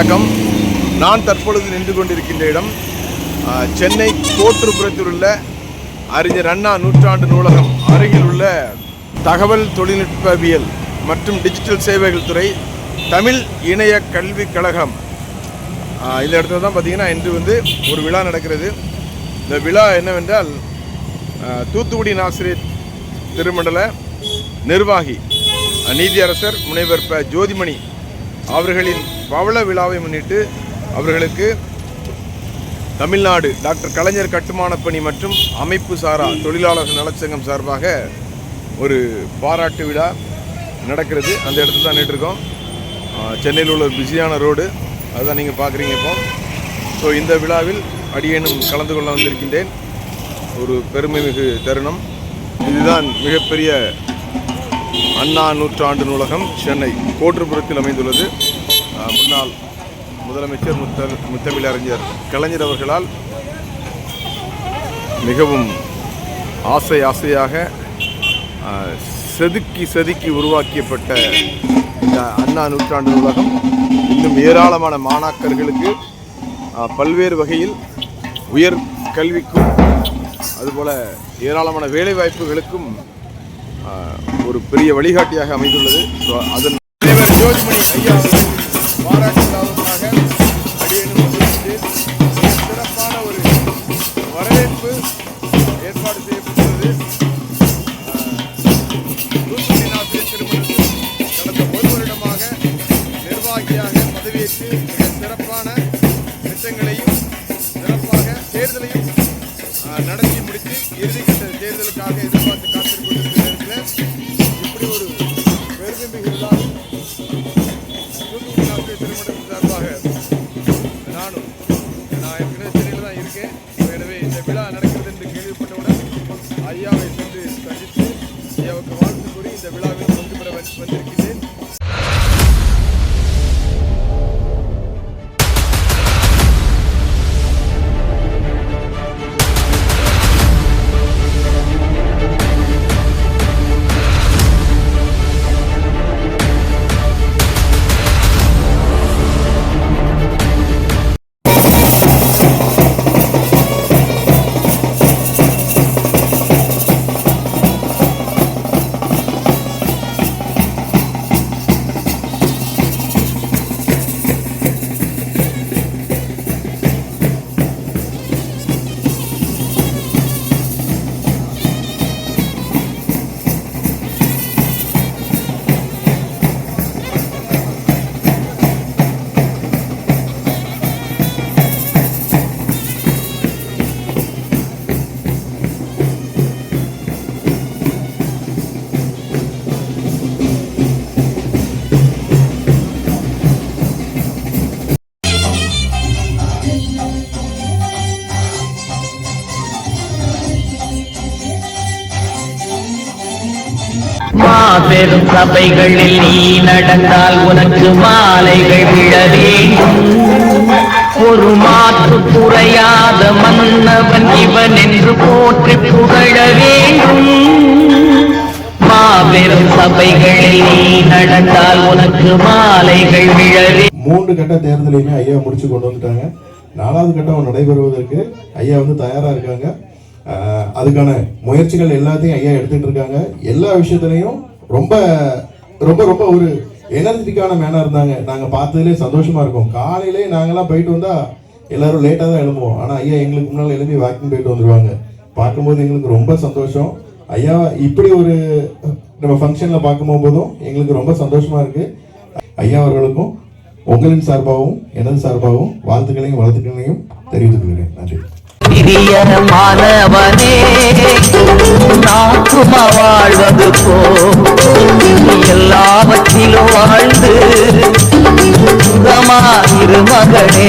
வணக்கம். நான் தற்பொழுது நின்று கொண்டிருக்கின்ற இடம் சென்னை கோட்டுப்புறத்தில் உள்ள அறிஞர் அண்ணா நூற்றாண்டு நூலகம் அருகில் உள்ள தகவல் தொழில்நுட்பவியல் மற்றும் டிஜிட்டல் சேவைகள் துறை தமிழ் இணைய கல்விக் கழகம். இந்த இடத்துல தான் பார்த்தீங்கன்னா இன்று வந்து ஒரு விழா நடக்கிறது. இந்த விழா என்னவென்றால் தூத்துக்குடி நாசிரியர் திருமண்டல நிர்வாகி நீதியரசர் முனைவர் ப. ஜோதிமணி அவர்களின் பவள விழாவை முன்னிட்டு அவர்களுக்கு தமிழ்நாடு டாக்டர் கலைஞர் கட்டுமானப் பணி மற்றும் அமைப்பு சாரா தொழிலாளர்கள் நலச்சங்கம் சார்பாக ஒரு பாராட்டு விழா நடக்கிறது. அந்த இடத்துல தான் நின்றுருக்கோம். சென்னையில் உள்ள ஒரு பிஸியான ரோடு. அதுதான் நீங்கள் பார்க்குறீங்க இப்போ. ஸோ இந்த விழாவில் அடியேனும் கலந்து கொள்ள வந்திருக்கின்றேன். ஒரு பெருமை மிகு தருணம். இதுதான் மிகப்பெரிய அண்ணா நூற்றாண்டு நூலகம் சென்னை கோட்டுப்புறத்தில் அமைந்துள்ளது. முன்னாள் முதலமைச்சர் முத்த முத்தமிழறிஞர் கலைஞர் அவர்களால் மிகவும் ஆசை ஆசையாக செதுக்கி செதுக்கி உருவாக்கியப்பட்ட இந்த அண்ணா நூற்றாண்டு நூலகம் இன்னும் ஏராளமான மாணாக்கர்களுக்கு பல்வேறு வகையில் உயர் கல்விக்கும் அதுபோல ஏராளமான வேலைவாய்ப்புகளுக்கும் ஒரு பெரிய வழிகாட்டியாக அமைந்துள்ளது. ஸோ அதன் தலைவர் ஜோதிமணி ஐயா அவர்களின் பாராட்டு விழாவுக்காக சிறப்பான ஒரு வரவேற்பு ஏற்பாடு செய்யப்பட்டுள்ளது. ஆஹ், தூத்துக்குடி ஆசிரியர் திருமணத்தில் கடந்த ஒரு வருடமாக நிர்வாகியாக பதவியேற்று மிக சிறப்பான திட்டங்களையும் சிறப்பாக தேர்தலையும் ஆஹ், நடத்தி முடித்து இறுதிக்கட்ட தேர்தலுக்காக எதிர்பார்த்து ஒரு பெருமை திருமணம் சார்பாக நானும் நான் ஏற்கனவே சென்னையில் தான் இருக்கேன் எனவே இந்த விழா நடக்கிறது என்று கேள்விப்பட்டவுடன் ஐயாவை சென்று சந்தித்து ஐயாவுக்கு வாழ்த்து கூறி இந்த விழாவில் பங்கு பெற வந்திருக்கிறேன் மாபெரும் சபைகளில் நீ நடந்தால் உனக்கு மாலைகள் விழ வேண்டும் ஒரு மாற்று குறையாத மன்னவன் இவன் என்று போற்றி புகழ வேண்டும். மாபெரும் சபைகளில் நீ நடந்தால் உனக்கு மாலைகள் விழ மூன்று கட்ட தேர்தலையுமே ஐயா முடிச்சு கொண்டு வந்துட்டாங்க. நாலாவது கட்டம் நடைபெறுவதற்கு ஐயா வந்து தயாரா இருக்காங்க. அதுக்கான முயற்சிகள் எல்லாத்தையும் ஐயா எடுத்துட்டு இருக்காங்க. எல்லா விஷயத்துலையும் ரொம்ப ரொம்ப ரொம்ப ஒரு எனர்ஜெட்டிக்கான மேனாக இருந்தாங்க. நாங்கள் பார்த்ததுலே சந்தோஷமாக இருக்கோம். காலையிலே நாங்களாம் போயிட்டு வந்தால் எல்லோரும் லேட்டாக தான் எழும்புவோம். ஆனால் ஐயா எங்களுக்கு முன்னால் எழுப்பி வாக்கிங் போயிட்டு வந்துடுவாங்க பார்க்கும்போது எங்களுக்கு ரொம்ப சந்தோஷம். ஐயா இப்படி ஒரு நம்ம ஃபங்க்ஷனில் பார்க்கும் போதும் எங்களுக்கு ரொம்ப சந்தோஷமாக இருக்குது ஐயா அவர்களுக்கும் உங்களின் சார்பாகவும் எனது சார்பாகவும் வாழ்த்துக்களையும் வளர்த்துக்களையும் தெரிவித்துக் கொள்கிறேன். நன்றி. பிரியமானவனே நாக்குமா வாழ்வது போ. எல்லாவற்றிலும் வாழ்ந்து சுகமாயிரு மகனே